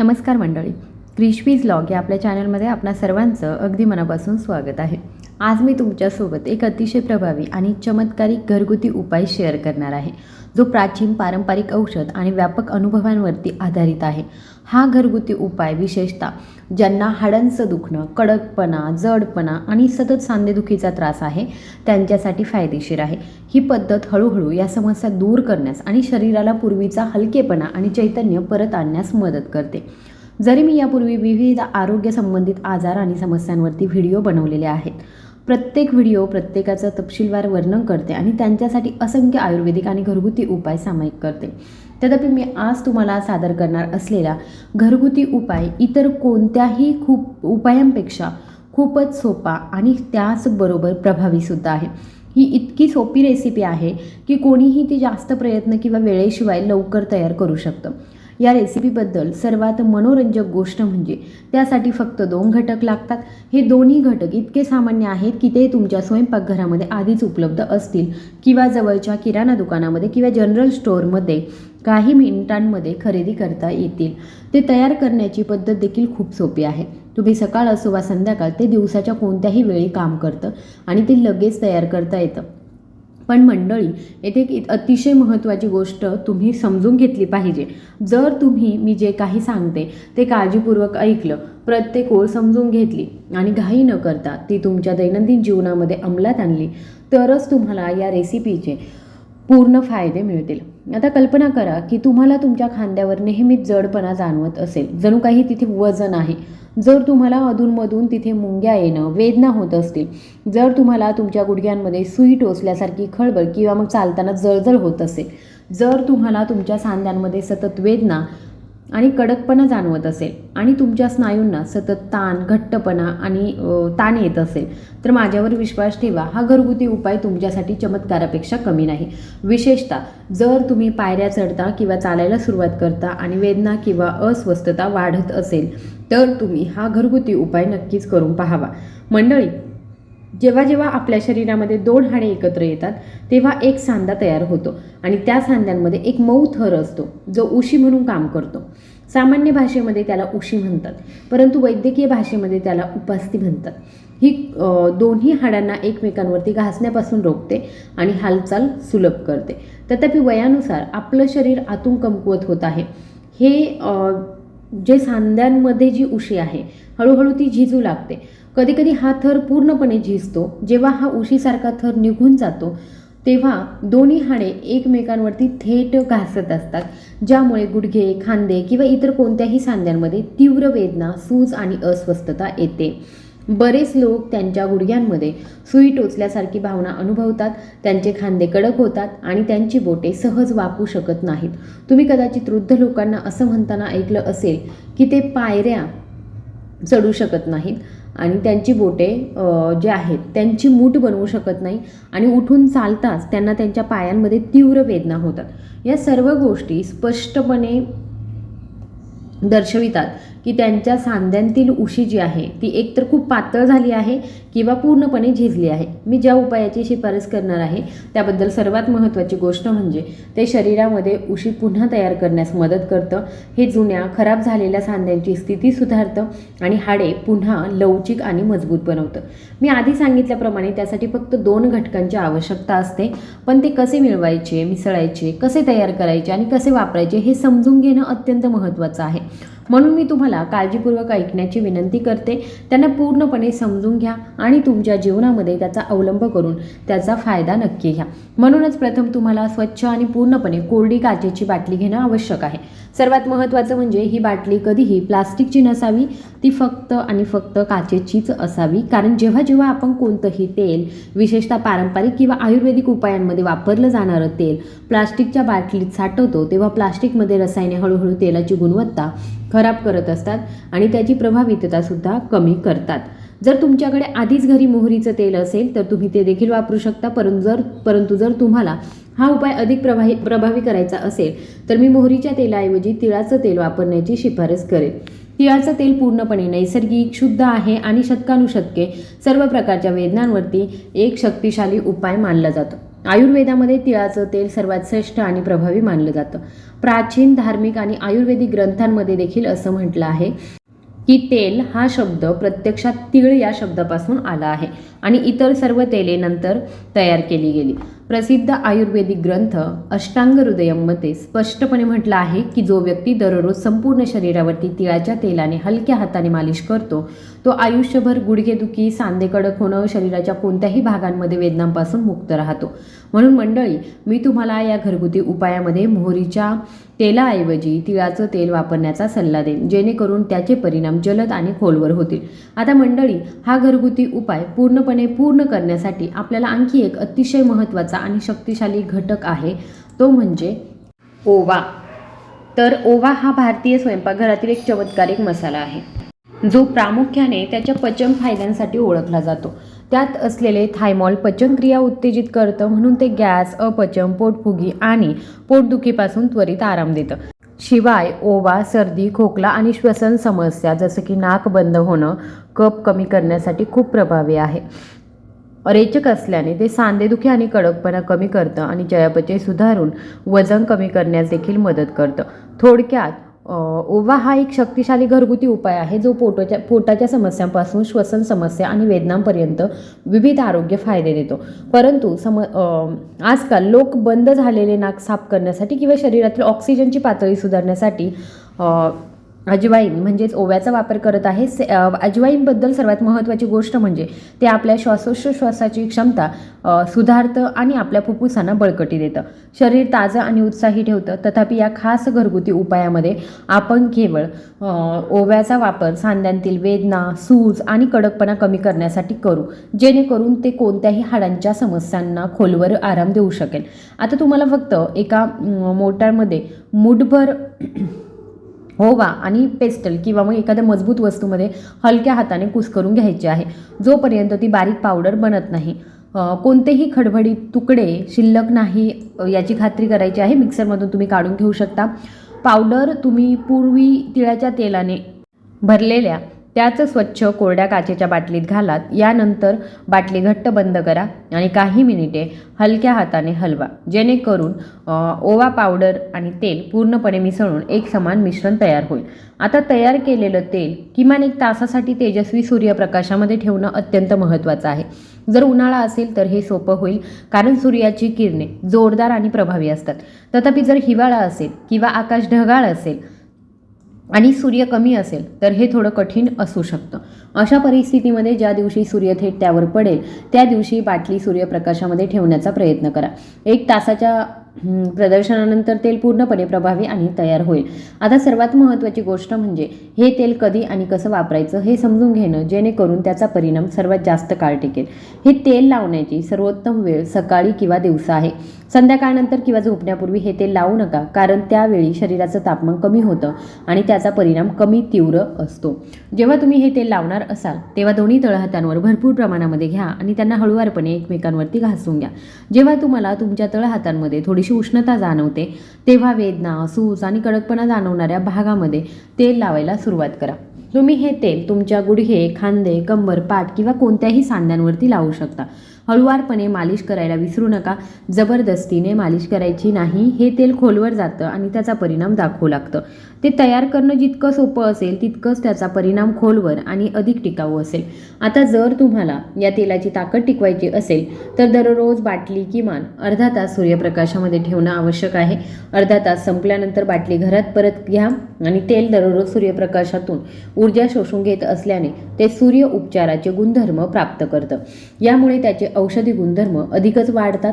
नमस्कार मंडळी क्रिशवीज लॉग या आपल्या चॅनलमध्ये आपणा सर्वांचं अगदी मनापासून स्वागत आहे. आज मी तुमच्यासोबत एक अतिशय प्रभावी आणि चमत्कारिक घरगुती उपाय शेअर करणार आहे. जो प्राचीन पारंपरिक औषध आणि व्यापक अनुभवांवरती आधारित आहे. हा घरगुती उपाय विशेषतः ज्यांना हाडांचं दुखणं कडकपणा जडपणा आणि सतत सांधेदुखीचा त्रास आहे त्यांच्यासाठी फायदेशीर आहे. ही पद्धत हळूहळू या समस्या दूर करण्यास आणि शरीराला पूर्वीचा हलकेपणा आणि चैतन्य परत आणण्यास मदत करते. जरी मी यापूर्वी विविध आरोग्य संबंधित आजार आणि समस्यांवरती व्हिडिओ बनवलेले आहेत प्रत्येक व्हिडिओ प्रत्येकाचं तपशीलवार वर्णन करते आणि त्यांच्यासाठी असंख्य आयुर्वेदिक आणि घरगुती उपाय सामायिक करते. तथापि मी आज तुम्हाला सादर करणार असलेला घरगुती उपाय इतर कोणत्याही खूप उपायांपेक्षा खूपच सोपा आणि त्याचबरोबर प्रभावीसुद्धा आहे. ही इतकी सोपी रेसिपी आहे की कोणीही ती जास्त प्रयत्न किंवा वेळेशिवाय लवकर तयार करू शकतं. या रेसिपीबद्दल सर्वात मनोरंजक गोष्ट म्हणजे त्यासाठी फक्त दोन घटक लागतात. हे दोन्ही घटक इतके सामान्य आहेत की ते तुमच्या स्वयंपाकघरामध्ये आधीच उपलब्ध असतील किंवा जवळच्या किराणा दुकानामध्ये किंवा जनरल स्टोअरमध्ये काही मिनिटांमध्ये खरेदी करता येतील. ते तयार करण्याची पद्धत देखील खूप सोपी आहे. तुम्ही सकाळ असो वा संध्याकाळ ते दिवसाच्या कोणत्याही वेळी काम करतं आणि ते लगेच तयार करता येतं. पण मंडळी येथे एक अतिशय महत्त्वाची गोष्ट तुम्ही समजून घेतली पाहिजे. जर तुम्ही मी जे काही सांगते ते काळजीपूर्वक ऐकलं प्रत्येक ओळ समजून घेतली आणि घाई न करता ती तुमच्या दैनंदिन जीवनामध्ये अंमलात आणली तरच तुम्हाला या रेसिपीचे पूर्ण फायदे मिळतील. आता कल्पना करा की तुम्हाला तुमच्या खांद्यावर नेहमीच जडपणा जाणवत असेल. जणू काही तिथे वजन आहे. जर तुम्हाला अधूनमधून तिथे मुंग्या येणं वेदना होत असतील जर तुम्हाला तुमच्या गुडघ्यांमध्ये सुई टोचल्यासारखी खळबळ किंवा मग चालताना जळजळ होत असेल जर तुम्हाला तुमच्या सांध्यांमध्ये सतत वेदना आणि कडकपणा जाणवत असेल आणि तुमच्या स्नायूंना सतत ताण घट्टपणा आणि ताण येत असेल तर माझ्यावर विश्वास ठेवा. हा घरगुती उपाय तुमच्यासाठी चमत्कारापेक्षा कमी नाही. विशेषतः जर तुम्ही पायऱ्या चढता किंवा चालायला सुरुवात करता आणि वेदना किंवा अस्वस्थता वाढत असेल तर तुम्ही हा घरगुती उपाय नक्कीच करून पाहावा. मंडळी जेव्हा जेव्हा आपल्या शरीरामध्ये दोन हाडे एकत्र येतात तेव्हा एक सांधा तयार होतो आणि त्या सांध्यांमध्ये एक मऊ थर असतो जो उशी म्हणून काम करतो. सामान्य भाषेमध्ये त्याला उशी म्हणतात परंतु वैद्यकीय भाषेमध्ये त्याला उपास्थी म्हणतात. ही दोन्ही हाडांना एकमेकांवरती घासण्यापासून रोखते आणि हालचाल सुलभ करते. तथापि वयानुसार आपलं शरीर आतून कमकुवत होत आहे. हे जे सांध्यांमध्ये जी उशी आहे हळूहळू ती झिजू लागते. कधीकधी हा थर पूर्णपणे झिजतो. जेव्हा हा उशीसारखा थर निघून जातो तेव्हा दोन्ही हाडे एकमेकांवरती थेट घासत असतात ज्यामुळे गुडघे खांदे किंवा इतर कोणत्याही सांध्यांमध्ये तीव्र वेदना सूज आणि अस्वस्थता येते. बरेच लोक त्यांच्या गुडघ्यांमध्ये सुई टोचल्यासारखी भावना अनुभवतात त्यांचे खांदे कडक होतात आणि त्यांची बोटे सहज वाकू शकत नाहीत. तुम्ही कदाचित वृद्ध लोकांना असं म्हणताना ऐकलं असेल की ते पायऱ्या चढू शकत नाहीत आणि त्यांची बोटे जे आहेत त्यांची मूठ बनवू शकत नाही आणि उठून चालताच त्यांना त्यांच्या पायांमध्ये तीव्र वेदना होतात. या सर्व गोष्टी स्पष्टपणे दर्शवितात की त्यांच्या सांध्यांतील उशी जी आहे ती एकतर खूप पातळ झाली आहे किंवा पूर्णपणे झिजली आहे. मी ज्या उपायाची शिफारस करणार आहे त्याबद्दल सर्वात महत्त्वाची गोष्ट म्हणजे ते शरीरामध्ये उशी पुन्हा तयार करण्यास मदत करतं. हे जुन्या खराब झालेल्या सांध्यांची स्थिती सुधारतं आणि हाडे पुन्हा लवचिक आणि मजबूत बनवतं. मी आधी सांगितल्याप्रमाणे त्यासाठी फक्त दोन घटकांची आवश्यकता असते पण ते कसे मिळवायचे मिसळायचे कसे तयार करायचे आणि कसे वापरायचे हे समजून घेणं अत्यंत महत्त्वाचं आहे. म्हणून मी तुम्हाला काळजीपूर्वक ऐकण्याची विनंती करते. त्यांना पूर्णपणे समजून घ्या आणि तुमच्या जीवनामध्ये त्याचा अवलंब करून त्याचा फायदा नक्की घ्या. म्हणूनच प्रथम तुम्हाला स्वच्छ आणि पूर्णपणे कोरडी काचेची बाटली घेणं आवश्यक आहे. सर्वात महत्त्वाचं म्हणजे ही बाटली कधीही प्लास्टिकची नसावी ती फक्त आणि फक्त काचेचीच असावी. कारण जेव्हा जेव्हा आपण कोणतंही तेल विशेषतः पारंपरिक किंवा आयुर्वेदिक उपायांमध्ये वापरलं जाणारं तेल प्लास्टिकच्या बाटलीत साठवतो तेव्हा प्लास्टिकमध्ये रसायने हळूहळू तेलाची गुणवत्ता खराब करत असतात आणि त्याची प्रभाविततासुद्धा कमी करतात. जर तुमच्याकडे आधीच घरी मोहरीचं तेल असेल तर तुम्ही ते देखील वापरू शकता. परंतु जर परंतु जर तुम्हाला हा उपाय अधिक प्रभावी प्रभावी करायचा असेल तर मी मोहरीच्या तेलाऐवजी तिळाचं तेल वापरण्याची शिफारस करेन. तिळाचं तेल पूर्णपणे नैसर्गिक शुद्ध आहे आणि शतकानुशतके सर्व प्रकारच्या वेदनांवरती एक शक्तिशाली उपाय मानला जातो. आयुर्वेदामध्ये तिळाचं तेल सर्वात श्रेष्ठ आणि प्रभावी मानलं जातं. प्राचीन धार्मिक आणि आयुर्वेदिक ग्रंथांमध्ये देखील असं म्हटलं आहे की तेल हा शब्द प्रत्यक्षात तीळ या शब्दापासून आला आहे आणि इतर सर्व तेले नंतर तयार केली गेली. प्रसिद्ध आयुर्वेदिक ग्रंथ अष्टांग हृदयममध्ये स्पष्टपणे म्हटलं आहे की जो व्यक्ती दररोज संपूर्ण शरीरावरती तिळाच्या तेलाने हलक्या हाताने मालिश करतो तो आयुष्यभर गुडघेदुखी सांधे कडक होणं शरीराच्या कोणत्याही भागांमध्ये वेदनांपासून मुक्त राहतो. म्हणून मंडळी मी तुम्हाला या घरगुती उपायामध्ये मोहरीच्या तेलाऐवजी तिळाचं तेल वापरण्याचा सल्ला देईन जेणेकरून त्याचे परिणाम जलद आणि खोलवर होतील. आता मंडळी हा घरगुती उपाय पूर्णपणे पूर्ण करण्यासाठी आपल्याला आणखी एक अतिशय महत्त्वाचा आणि शक्तिशाली घटक आहे तो म्हणजे ओवा. तर ओवा हा भारतीय स्वयंपाकघरातील एक चमत्कारिक मसाला आहे. जो प्रामुख्याने त्याच्या पचन फायद्यांसाठी ओळखला जातो. त्यात असलेले थायमॉल पचनक्रिया उत्तेजित करतं म्हणून ते गॅस अपचन पोटफुगी आणि पोटदुखीपासून त्वरित आराम देतं. शिवाय ओवा सर्दी खोकला आणि श्वसन समस्या जसं की नाक बंद होणं कप कमी करण्यासाठी खूप प्रभावी आहे. रेचक असल्याने ते सांधेदुखी आणि कडकपणा कमी करतं आणि चयापचय सुधारून वजन कमी करण्यास देखील मदत करतं. थोडक्यात ओवा हा एक शक्तिशाली घरगुती उपाय आहे जो पोटाच्या पोटाच्या समस्यांपासून श्वसन समस्या आणि वेदनांपर्यंत विविध आरोग्य फायदे देतो. परंतु सम आजकाल लोक बंद झालेले नाक साफ करण्यासाठी किंवा शरीरातील ऑक्सिजनची पातळी सुधारण्यासाठी अजवाईन म्हणजेच ओव्याचा वापर करत आहे. से अजवाईनबद्दल सर्वात महत्त्वाची गोष्ट म्हणजे ते आपल्या श्वासोच्छ्वासाची क्षमता सुधारतं आणि आपल्या फुफ्फुसांना बळकटी देतं. शरीर ताजं आणि उत्साही ठेवतं. तथापि या खास घरगुती उपायामध्ये आपण केवळ ओव्याचा वापर सांध्यांतील वेदना सूज आणि कडकपणा कमी करण्यासाठी करू. जेणेकरून ते कोणत्याही हाडांच्या समस्यांना खोलवर आराम देऊ शकेल. आता तुम्हाला फक्त एका मोटारमध्ये मुठभर ओवा आणि पेस्टल किंवा मग एखाद्या मजबूत वस्तूमध्ये हलक्या हाताने कुस्करून घ्यायची आहे. जोपर्यंत ती बारीक पावडर बनत नाही. कोणतेही खडबडीत तुकडे शिल्लक नाही याची खात्री करायची आहे. मिक्सरमधून तुम्ही काढून घेऊ शकता. पावडर तुम्ही पूर्वी तिळाच्या तेलाने भरलेल्या त्याच स्वच्छ कोरड्या काचेच्या बाटलीत घालात. यानंतर बाटली घट्ट बंद करा आणि काही मिनिटे हलक्या हाताने हलवा. जेणेकरून ओवा पावडर आणि तेल पूर्णपणे मिसळून एक समान मिश्रण तयार होईल. आता तयार केलेलं तेल किमान एक तासासाठी तेजस्वी सूर्यप्रकाशामध्ये ठेवणं अत्यंत महत्त्वाचं आहे. जर उन्हाळा असेल तर हे सोपं होईल कारण सूर्याची किरणे जोरदार आणि प्रभावी असतात. तथापि जर हिवाळा असेल किंवा आकाश ढगाळ असेल आणि सूर्य कमी असेल तर हे थोडं कठीण असू शकतं. अशा परिस्थितीमध्ये ज्या दिवशी सूर्य थेट त्यावर पडेल त्या दिवशी बाटली सूर्यप्रकाशामध्ये ठेवण्याचा प्रयत्न करा. एक तासाच्या प्रदर्शनानंतर तेल पूर्णपणे प्रभावी आणि तयार होईल. आता सर्वात महत्त्वाची गोष्ट म्हणजे हे तेल कधी आणि कसं वापरायचं हे समजून घेणं जेणेकरून त्याचा परिणाम सर्वात जास्त काळ टिकेल. हे तेल लावण्याची सर्वोत्तम वेळ सकाळी किंवा दिवसा आहे. संध्याकाळनंतर किंवा झोपण्यापूर्वी हे तेल लावू नका कारण त्यावेळी शरीराचं तापमान कमी होतं आणि त्याचा परिणाम कमी तीव्र असतो. जेव्हा तुम्ही हे तेल लावणार असाल तेव्हा दोन्ही तळहातांवर भरपूर प्रमाणामध्ये घ्या आणि त्यांना हळूवारपणे एकमेकांवरती घासून घ्या. जेव्हा तुम्हाला तुमच्या तळहातांमध्ये थोडीशी उष्णता जाणवते तेव्हा वेदना सूज आणि कडकपणा जाणवणाऱ्या भागामध्ये तेल लावायला सुरुवात करा. तुम्ही हे तेल तुमच्या गुडघे खांदे कंबर पाठ किंवा कोणत्याही सांध्यांवरती लावू शकता. हळुवारपणे मालिश करायला विसरू नका. जबरदस्तीने मालिश करायची नाही. हे तेल खोलवर जातं आणि त्याचा परिणाम दाखवू लागतं. ते तयार करणं जितकं सोपं असेल तितकंच त्याचा परिणाम खोलवर आणि अधिक टिकाऊ असेल. आता जर तुम्हाला या तेलाची ताकद टिकवायची असेल तर दररोज बाटली किमान अर्धा तास सूर्यप्रकाशामध्ये ठेवणं आवश्यक आहे. अर्धा तास संपल्यानंतर बाटली घरात परत घ्या आणि तेल दररोज सूर्यप्रकाशातून ऊर्जा शोषून घेत असल्याने ते सूर्य उपचाराचे गुणधर्म प्राप्त करतं. यामुळे त्याचे औषधी गुणधर्म अधिकच वाढतात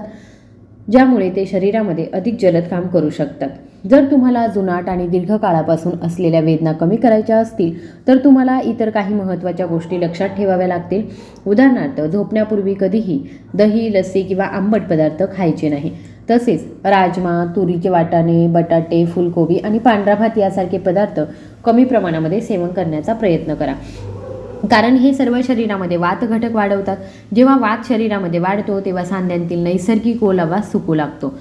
ज्यामुळे ते शरीरामध्ये अधिक जलद काम करू शकतात. जर तुम्हाला जुनाट आणि दीर्घकाळापासून असलेल्या वेदना कमी करायच्या असतील तर तुम्हाला इतर काही महत्त्वाच्या गोष्टी लक्षात ठेवाव्या लागतील. उदाहरणार्थ झोपण्यापूर्वी कधीही दही लस्सी किंवा आंबट पदार्थ खायचे नाही. तसेच राजमा तुरीचे वाटाणे बटाटे फुलकोबी आणि पांढरा भात यासारखे पदार्थ कमी प्रमाणामध्ये सेवन करण्याचा प्रयत्न करा. कारण हे सर्व शरीरामध्ये वात घटक वाढवतात. जेव्हा वात शरीरामध्ये वाढतो तेव्हा सांध्यांतील नैसर्गिक ओलावा सुकू लागतो.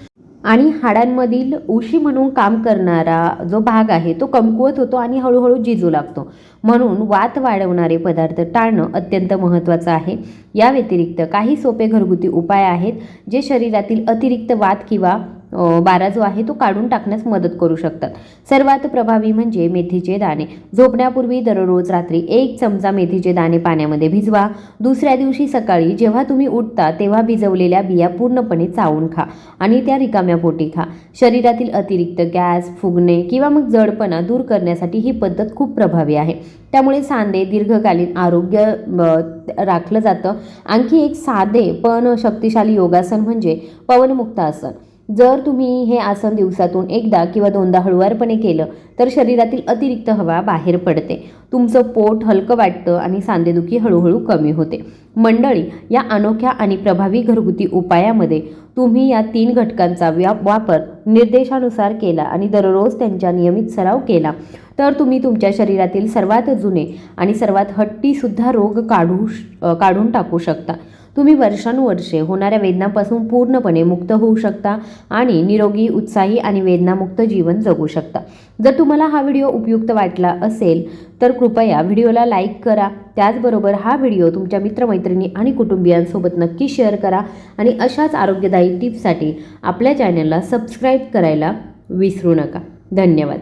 आणि हाडांमधील उशी म्हणून काम करणारा जो भाग आहे तो कमकुवत होतो आणि हळूहळू जिजू लागतो. म्हणून वात वाढवणारे पदार्थ टाळणं अत्यंत महत्त्वाचं आहे. या व्यतिरिक्त काही सोपे घरगुती उपाय आहेत जे शरीरातील अतिरिक्त वात किंवा बारा जो आहे तो काढून टाकण्यास मदत करू शकतात. सर्वात प्रभावी म्हणजे मेथीचे दाणे. झोपण्यापूर्वी दररोज रात्री एक चमचा मेथीचे दाणे पाण्यामध्ये भिजवा. दुसऱ्या दिवशी सकाळी जेव्हा तुम्ही उठता तेव्हा भिजवलेल्या बिया पूर्णपणे चावून खा आणि त्या रिकाम्या पोटी खा. शरीरातील अतिरिक्त गॅस फुगणे किंवा मग जडपणा दूर करण्यासाठी ही पद्धत खूप प्रभावी आहे. त्यामुळे सांधे दीर्घकालीन आरोग्य राखलं जातं. आणखी एक साधे पण शक्तिशाली योगासन म्हणजे पवनमुक्त आसन. जर तुम्ही हे आसन दिवसातून एकदा किंवा दोनदा हळुवारपणे केलं तर शरीरातील अतिरिक्त हवा बाहेर पडते. तुमचं पोट हलकं वाटतं आणि सांधेदुखी हळूहळू कमी होते. मंडळी या अनोख्या आणि प्रभावी घरगुती उपायामध्ये तुम्ही या तीन घटकांचा व्या वापर निर्देशानुसार केला आणि दररोज त्यांचा नियमित सराव केला तर तुम्ही तुमच्या शरीरातील सर्वात जुने आणि सर्वात हट्टीसुद्धा रोग काढू श- काढून टाकू शकता. तुम्ही वर्षानुवर्षे होणाऱ्या वेदनापासून पूर्णपणे मुक्त होऊ शकता आणि निरोगी उत्साही आणि वेदनामुक्त जीवन जगू शकता. जर तुम्हाला हा व्हिडिओ उपयुक्त वाटला असेल तर कृपया व्हिडिओला लाईक करा. त्याचबरोबर हा व्हिडिओ तुमच्या मित्रमैत्रिणी आणि कुटुंबियांसोबत नक्की शेअर करा आणि अशाच आरोग्यदायी टिप्ससाठी आपल्या चॅनलला सबस्क्राईब करायला विसरू नका. धन्यवाद.